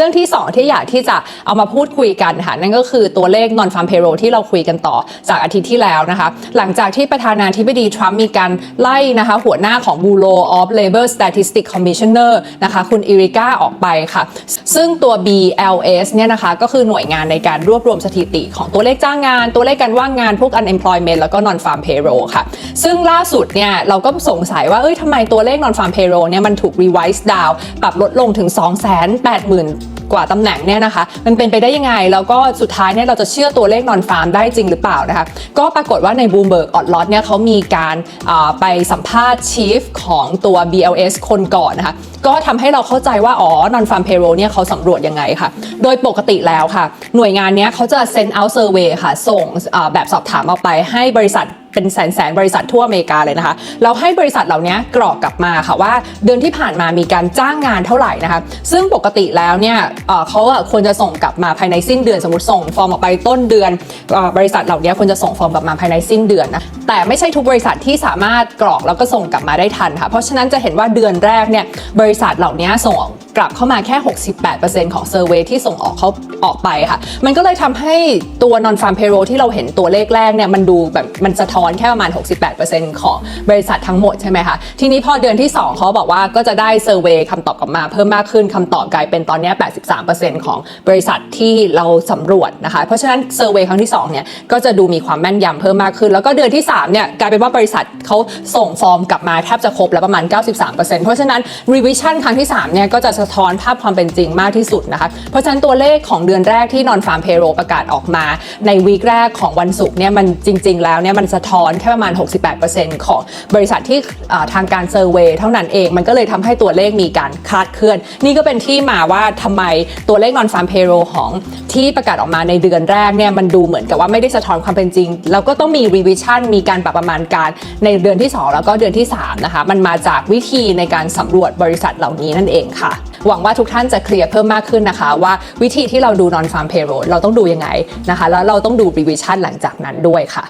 เรื่องที่ 2 ที่อยากที่จะเอามาพูดคุยกันค่ะนั่นก็คือตัวเลข non farm payroll ที่เราคุยกันต่อจากอาทิตย์ที่แล้วนะคะ หลังจากที่ประธานาธิบดีทรัมป์มีการไล่นะคะ หัวหน้าของ Bureau of Labor Statistics Commissioner นะคะคุณอิริก้าออกไปค่ะ ซึ่งตัว BLS เนี่ยนะคะก็คือหน่วยงานในการรวบรวมสถิติของตัวเลขจ้างงาน ตัวเลขการว่างงานพวก unemployment แล้วก็ non farm payroll ค่ะ ซึ่งล่าสุดเนี่ยเราก็สงสัยว่าเอ้ยทำไมตัวเลข non farm payroll เนี่ยมันถูก revise down ปรับลดลงถึง 280,000กว่าตำแหน่งเนี่ยนะคะ มันเป็นไปได้ยังไง แล้วก็สุดท้ายเนี่ยเราจะเชื่อตัวเลข non farm ได้จริงหรือเปล่านะคะ ก็ปรากฏว่าใน Bloomberg ออดลอตเนี่ยเขามีการาไปสัมภาษณ์ chief ของตัว BLS คนก่อนนะคะก็ทำให้เราเข้าใจว่า อ๋อ non farm payroll เนี่ยเขาสำรวจยังไงค่ะ โดยปกติแล้วค่ะ หน่วยงานเนี้ยเขาจะ send out survey ค่ะ ส่งแบบสอบถามออกไปให้บริษัท เป็นแสนแสนๆบริษัททั่วอเมริกาเลยนะคะ เราให้บริษัทเหล่านี้กรอกกลับมาค่ะว่าเดือนที่ผ่านมามีการจ้างงานเท่าไหร่นะคะ ซึ่งปกติแล้วเนี่ยเขาควรจะส่งกลับมาภายในสิ้นเดือนสมมติส่งฟอร์มออกไปต้นเดือนอบริษัทเหล่านี้ควรจะส่งฟอร์มกลับมาภายในสิ้นเดือนนะแต่ไม่ใช่ทุกบริษัทที่สามารถกรอกแล้วก็ส่งกลับมาได้ทันค่ะเพราะฉะนั้นจะเห็นว่าเดือนแรกเนี่ยบริษัทเหล่านี้ส่ง กลับเข้ามาแค่ 68%ของเซอร์เวยที่ส่งออกเขาออกไปค่ะ มันก็เลยทำให้ตัว non farm payroll ที่เราเห็นตัวเลขแรกเนี่ยมันดูแบบมันสะท้อนแค่ประมาณ 68%ของบริษัททั้งหมดใช่ไหมคะ ทีนี้พอเดือนที่ 2 เขาบอกว่าก็จะได้เซอร์เวยคำตอบกลับมาเพิ่มมากขึ้นคำตอบกลายเป็นตอนนี้ 83%ของบริษัทที่เราสำรวจนะคะ เพราะฉะนั้นเซอร์เวยครั้งที่2เนี่ยก็จะดูมีความแม่นยำเพิ่มมากขึ้น แล้วก็เดือนที่3เนี่ยกลายเป็นว่าบริษัทเขาส่งฟอร์มกลับมาแทบจะครบแล้วประมาณ 93%เพราะฉะนั้น revision ครั้งที่3เนี่ยก็จะสะท้อนภาพความเป็นจริงมากที่สุดนะคะ เพราะฉะนั้นตัวเลขของเดือนแรกที่ non farm payroll ประกาศออกมา ในวีคแรกของวันศุกร์เนี่ยมันจริง ๆ แล้วเนี่ยมันสะท้อนแค่ประมาณ 68%ของบริษัทที่ทางการเซอร์เวยเท่านั้นเองมันก็เลยทำให้ตัวเลขมีการคลาดเคลื่อน นี่ก็เป็นที่มาว่าทำไมตัวเลข non farm payroll ของที่ประกาศออกมาในเดือนแรกเนี่ยมันดูเหมือนกับว่าไม่ได้สะท้อนความเป็นจริง แล้วก็ต้องมี revision มีการปรับประมาณการในเดือนที่ 2 แล้วก็เดือนที่3นะคะมันมาจากวิธีในการสำรวจบริษัทเหล่านี้นั่นเองค่ะ หวังว่าทุกท่านจะเคลียร์เพิ่มมากขึ้นนะคะ ว่าวิธีที่เราดู non farm payroll เราต้องดูยังไงนะคะ แล้วเราต้องดู revision หลังจากนั้นด้วยค่ะ